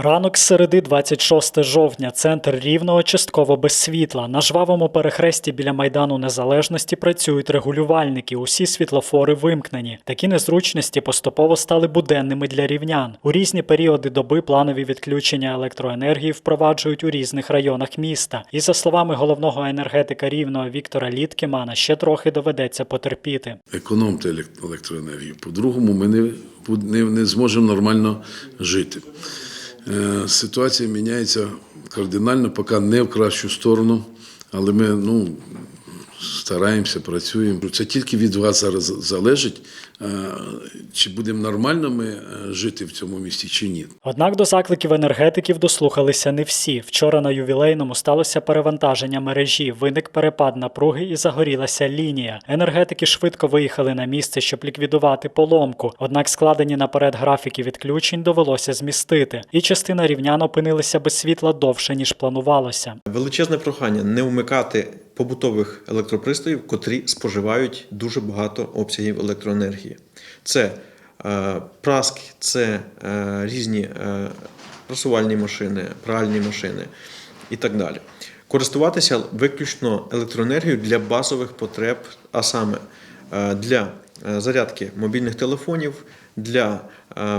Ранок з середи 26 жовтня. Центр Рівного частково без світла. На жвавому перехресті біля Майдану Незалежності працюють регулювальники. Усі світлофори вимкнені. Такі незручності поступово стали буденними для рівнян. У різні періоди доби планові відключення електроенергії впроваджують у різних районах міста. І за словами головного енергетика Рівного Віктора Літкімана, ще трохи доведеться потерпіти. економте елек- електроенергію. По-другому, ми не, не, не зможемо нормально жити. Е, Ситуація міняється кардинально, поки не в кращу сторону, але ми ну, стараємося, працюємо. Це тільки від вас зараз залежить, е, чи будемо нормально ми е, жити в цьому місті, чи ні. Однак до закликів енергетиків дослухалися не всі. Вчора на ювілейному сталося перевантаження мережі, виник перепад напруги і загорілася лінія. Енергетики швидко виїхали на місце, щоб ліквідувати поломку. Однак складені наперед графіки відключень довелося змістити, і частина рівнян опинилися без світла довше ніж планувалося. Величезне прохання не вмикати побутових електропристроїв, котрі споживають дуже багато обсягів електроенергії. Це е, праски, це е, різні е, прасувальні машини, пральні машини і так далі. Користуватися виключно електроенергією для базових потреб, а саме для зарядки мобільних телефонів, для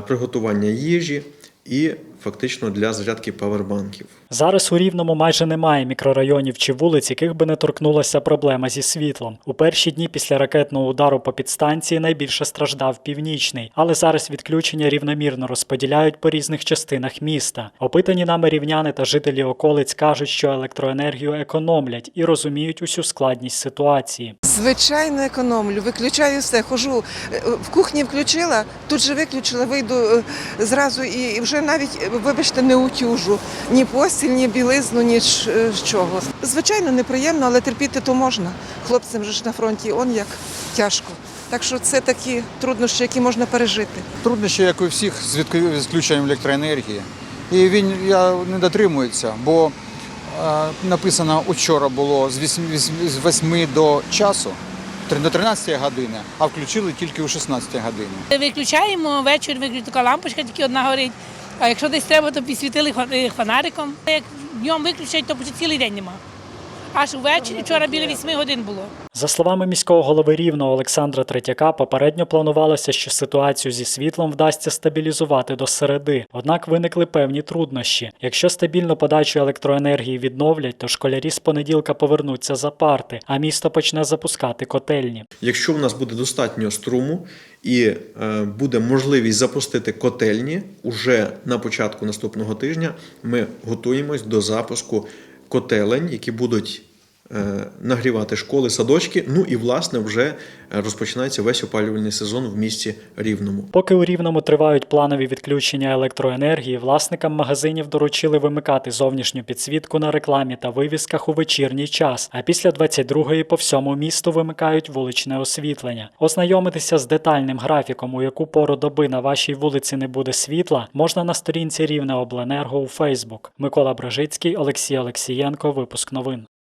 приготування їжі і фактично для зарядки павербанків. Зараз у Рівному майже немає мікрорайонів чи вулиць, яких би не торкнулася проблема зі світлом. У перші дні після ракетного удару по підстанції найбільше страждав північний, але зараз відключення рівномірно розподіляють по різних частинах міста. Опитані нами рівняни та жителі околиць кажуть, що електроенергію економлять і розуміють усю складність ситуації. Звичайно, економлю, виключаю все. Хожу е, в кухні включила, тут же виключила, вийду е, зразу і вже навіть, е, вибачте, не утюжу ні постіль, ні білизну, ні е, чого. Звичайно, неприємно, але терпіти то можна. Хлопцям же ж на фронті он як тяжко. Так що це такі труднощі, які можна пережити. Труднощі, як у всіх, з з відключенням електроенергії. І він я не дотримується, бо е, написано вчора було з 8, з 8 до часу, до 13 години, а включили тільки о 16 годині. Виключаємо вечір, виключно така лампочка тільки одна горить. А якщо десь треба, то підсвітили е, фонариком. Як днем виключать, то почти цілий день нема. Аж увечері вчора біля 8 годин було. За словами міського голови Рівного Олександра Третяка, попередньо планувалося, що ситуацію зі світлом вдасться стабілізувати до середи. Однак виникли певні труднощі. Якщо стабільну подачу електроенергії відновлять, то школярі з понеділка повернуться за парти, а місто почне запускати котельні. Якщо в нас буде достатньо струму і е, буде можливість запустити котельні уже на початку наступного тижня, ми готуємось до запуску котелень, які будуть нагрівати школи, садочки. Ну і власне вже е, розпочинається весь опалювальний сезон в місті Рівному. Поки у Рівному тривають планові відключення електроенергії, власникам магазинів доручили вимикати зовнішню підсвітку на рекламі та вивісках у вечірній час. А після 22-ї по всьому місту вимикають вуличне освітлення. Ознайомитися з детальним графіком, у яку пору доби на вашій вулиці не буде світла, можна на сторінці Рівне Обленерго у Фейсбук. Микола Брожицький, Олексій Олексієнко. Випуск новин.